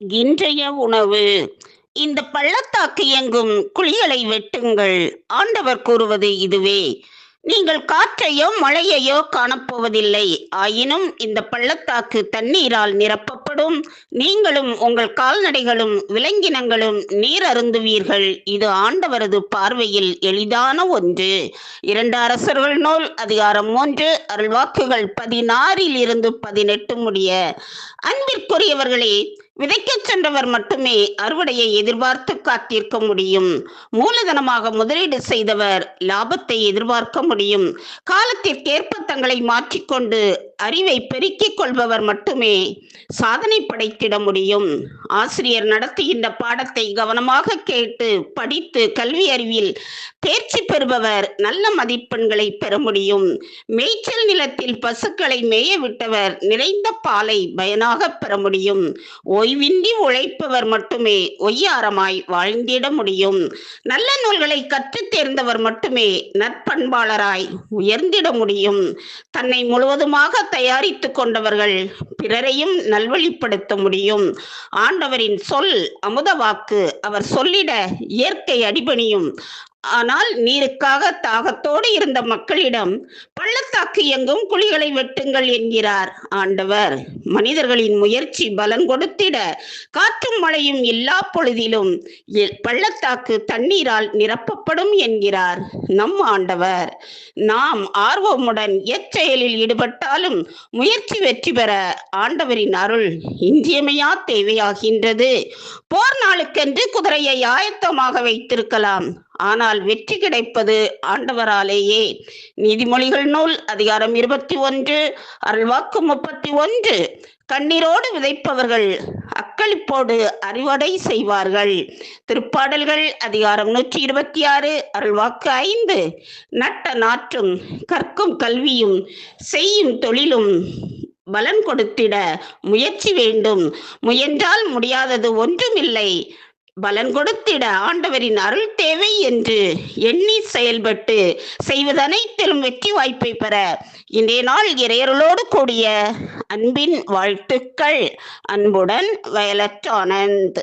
இன்றைய உணவு. இந்த பள்ளத்தாக்கு எங்கும் குழிகளை வெட்டுங்கள். ஆண்டவர் கூறுவது இதுவே. நீங்கள் காற்றையோ மழையையோ காணப்போவதில்லை. ஆயினும் இந்த பள்ளத்தாக்கு தண்ணீரால் நிரப்ப நிரப்பப்படும் நீங்களும் உங்கள் கால்நடைகளும் விலங்கினங்களும் நீர் அருந்துவீர்கள். இது ஆண்டவரது பார்வையில் எளிதான ஒன்று. இரண்டு அரசர்கள் நூல் அதிகாரம் மூன்று அருள்வாக்குகள் பதினாறில் இருந்து பதினெட்டு முடிய. அன்பிற்குரியவர்களே விதைக்கச் சென்றவர் மட்டுமே அறுவடையை எதிர்பார்த்து காத்திருக்க முடியும். மூலதனமாக முதலீடு செய்தவர் லாபத்தை எதிர்பார்க்க முடியும். காலத்திற்கேற்ப தங்களை மாற்றிக்கொண்டு அறிவை பெருக்கிக் கொள்பவர் மட்டுமே. சாதனை படைத்திட முடியும். ஆசிரியர் நடத்துகின்ற பாடத்தை கவனமாக கேட்டு படித்து கல்வி அறிவில் தேர்ச்சி பெறுபவர் நல்ல மதிப்பெண்களை பெற முடியும். மேய்ச்சல் நிலத்தில் பசுக்களை மேய விட்டவர் நிறைந்த பாலை பயனாக பெற முடியும். ஓய்வின்றி உழைப்பவர் மட்டுமே ஒய்யாரமாய் வாழ்ந்திட முடியும். நல்ல நூல்களை கற்றுத் தேர்ந்தவர் மட்டுமே நற்பண்பாளராய் உயர்ந்திட முடியும். தன்னை முழுவதுமாக தயாரித்து கொண்டவர்கள் பிறரையும் நல்வழிப்படுத்த முடியும். ஆண்டவரின் சொல் அமுத வாக்கு. அவர் சொல்லிட இயற்கை அடிபணியும். ஆனால் நீருக்காக தாகத்தோடு இருந்த மக்களிடம் பள்ளத்தாக்கு எங்கும் குழிகளை வெட்டுங்கள் என்கிறார் ஆண்டவர். மனிதர்களின் முயற்சி பலன் கொடுத்திட காற்றும் மழையும் எல்லா பொழுதிலும் பள்ளத்தாக்கு தண்ணீரால் நிரப்பப்படும் என்கிறார் நம் ஆண்டவர். நாம் ஆர்வமுடன் எச்செயலில் ஈடுபட்டாலும் முயற்சி வெற்றி பெற ஆண்டவரின் அருள் இன்றியமையா தேவையாகின்றது. போர் நாளுக்கென்று குதிரையை ஆயத்தமாக வைத்திருக்கலாம். ஆனால் வெற்றி கிடைப்பது ஆண்டவராலேயே. நீதிமொழிகள் நூல் அதிகாரம் இருபத்தி ஒன்று அருள்வாக்கு முப்பத்தி ஒன்று கண்ணீரோடு விதைப்பவர்கள் அக்களிப்போடு அறுவடை செய்வார்கள். திருப்பாடல்கள் அதிகாரம் நூற்றி இருபத்தி ஆறு அருள்வாக்கு ஐந்து. நட்ட நாற்றும் கற்கும் கல்வியும் செய்யும் தொழிலும் பலன் கொடுத்திட முயற்சி வேண்டும். முயன்றால் முடியாதது ஒன்றுமில்லை. பலன் கொடுத்திட ஆண்டவரின் அருள் தேவை என்று எண்ணி செயல்பட்டு செய்வதனைத்திலும் வெற்றி வாய்ப்பை பெற இன்றைய நாள் இறையருளோடு கூடிய அன்பின் வாழ்த்துக்கள். அன்புடன் வயலட் ஆனந்த்.